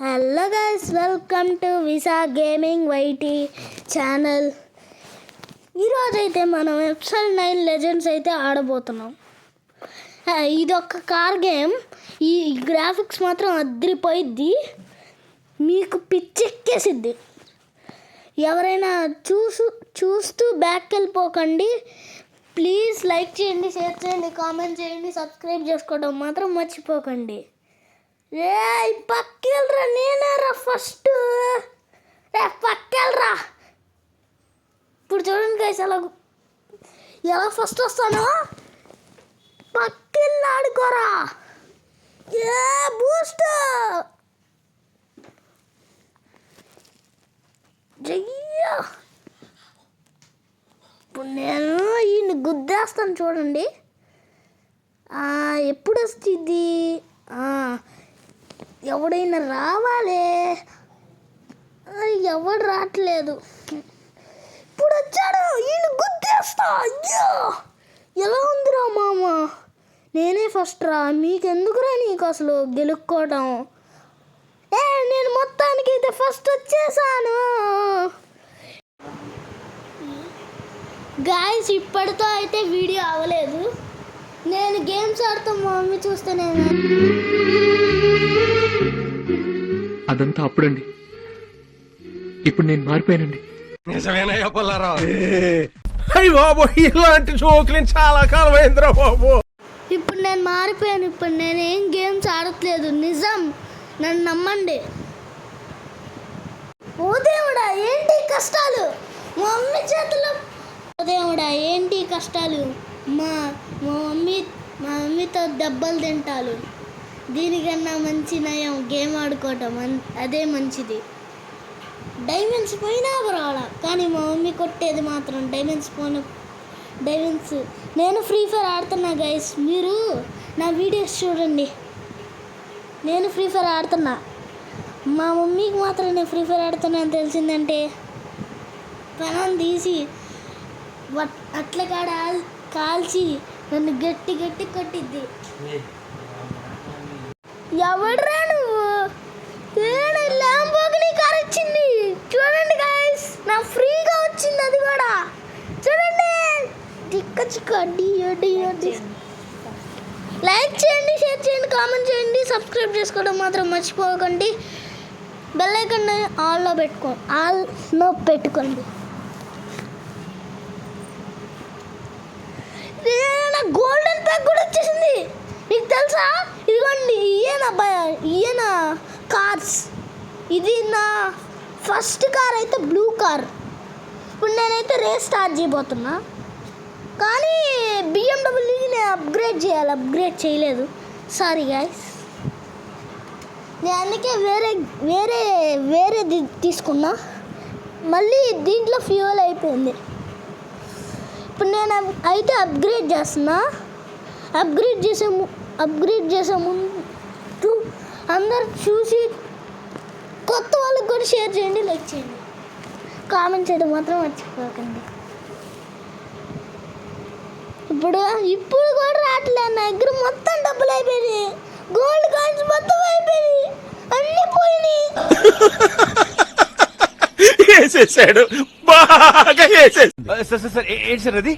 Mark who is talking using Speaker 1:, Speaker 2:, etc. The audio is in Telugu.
Speaker 1: Hello guys welcome to Visa gaming YT channel. ఈరోజు అయితే మనం ఎప్సల్ నైన్ లెజెండ్స్ అయితే ఆడబోతున్నాం. ఇది ఒక కార్ గేమ్. ఈ గ్రాఫిక్స్ మాత్రం అద్రిపోయిద్ది. మీకు పిచ్చెక్కేసిద్ది. ఎవరైనా చూసు చూస్తూ బ్యాక్ వెళ్ళిపోకండి ప్లీజ్ లైక్ చేయండి షేర్ చేయండి కామెంట్ చేయండి సబ్స్క్రైబ్ చేసుకోవడం మాత్రం మర్చిపోకండి. ఏ పక్కెళ్ళరా నేనేరా ఫస్ట్ ఏ పక్కెళ్ళరా. ఇప్పుడు చూడండి గైస్ ఎలా ఎలా ఫస్ట్ వస్తాను? పక్కెళ్ళి ఆడుకోరా. ఏ బూస్ట్ జయ్యా. ఇప్పుడు నేను ఈయన గుద్దేస్తాను చూడండి. ఎప్పుడు వస్తుంది? ఎవడైనా రావాలే. ఎవడు రావట్లేదు. ఇప్పుడు వచ్చాడు. ఈయన గుద్దేస్తా. అయ్యో! ఎలా ఉందిరా మామ? నేనే ఫస్ట్ రా. మీకెందుకురా నీకు అసలు గెలుక్కోవడం ఏ నేను మొత్తానికి అయితే ఫస్ట్ వచ్చేసాను. గాయస్ ఇప్పటితో అయితే వీడియో అవ్వలేదు. నేను గేమ్స్ ఆడుతూ మా మమ్మీ చూస్తే నేను
Speaker 2: అదంతా అప్పుడండి. ఇప్పుడు నేను మారిపోయానండి.
Speaker 3: నిజమేనయ్యా పుల్లారావు? అయ్యి బాబు ఇలాంటి జోకులు చాలా కాలం అయిందిరా బాబు.
Speaker 1: ఇప్పుడు నేను మారిపోయాను. ఇప్పుడు నేను ఏం గేమ్స్ ఆడట్లేదు. నిజం. నన్ను నమ్మండి. ఓ దేవుడా ఏంటి కష్టాలు? మా మమ్మీ చేతిలో ఓ దేవుడా ఏంటి కష్టాలు? మా మా మమ్మీ మా మమ్మీతో దెబ్బలు తింటాలు. దీనికన్నా మంచి నయం గేమ్ ఆడుకోవటం అదే మంచిది. డైమండ్స్ పోయినా పర్వాలా? కానీ మా మమ్మీ కొట్టేది మాత్రం డైమండ్స్ పోయిన డైమండ్స్ నేను ఫ్రీ ఫైర్ ఆడుతున్నా గైస్ మీరు నా వీడియోస్ చూడండి. నేను ఫ్రీ ఫైర్ ఆడుతున్నా. మా మమ్మీకి మాత్రం నేను ఫ్రీ ఫైర్ ఆడుతున్నా అని తెలిసిందంటే పనం తీసి వట్ అట్ల కాడ కాల్చి నన్ను గట్టి గట్టి కొట్టిద్ది. ఎవడ్రా నువ్వు? ఏడు ల్యాంబోగిని కార్ వచ్చింది చూడండి గైస్ నా ఫ్రీగా వచ్చింది అది కూడా. చూడండి. చిక్క చిక్క డియో డియో డి లైక్ చేయండి షేర్ చేయండి కామెంట్ చేయండి సబ్స్క్రైబ్ చేసుకోవడం మాత్రం మర్చిపోకండి. బెల్ ఐకన్ ఆల్లో పెట్టుకో ఆల్లో పెట్టుకోండి. గోల్డ్ నా గోల్డెన్ ప్యాక్ కూడా వచ్చేసింది నీకు తెలుసా ఇదిగోండి ఈయన బ- ఈయన కార్స్ ఇది నా ఫస్ట్ కార్ అయితే బ్లూ కార్. ఇప్పుడు నేనైతే రేస్ స్టార్ట్ చేయబోతున్నా. కానీ బిఎండబ్ల్యూని నేను అప్గ్రేడ్ చేయాలి అప్గ్రేడ్ చేయలేదు. సారీ గాయస్ నేను అందుకే వేరే వేరే వేరేది తీసుకున్నా. మళ్ళీ దీంట్లో ఫ్యూయల్ అయిపోయింది. ఇప్పుడు నేను అయితే అప్గ్రేడ్ చేస్తున్నా. అప్గ్రేడ్ చేసే అప్గ్రేడ్ చేసే ముందు అందరు చూసి కొత్త వాళ్ళకి కూడా షేర్ చేయండి లైక్ చేయండి. కామెంట్ చేయడం మాత్రం మర్చిపోకండి. ఇప్పుడు ఇప్పుడు కూడా రావట్లేదు నా దగ్గర మొత్తం డబ్బులు అయిపోయినాయి. గోల్డ్ కాయిన్స్ మొత్తం అయిపోయినాయి. అన్నీ పోయినాయి.
Speaker 3: వేసేసాడు. బాగా వేసేసాడు. సార్ సార్ ఏంటి సార్ అది?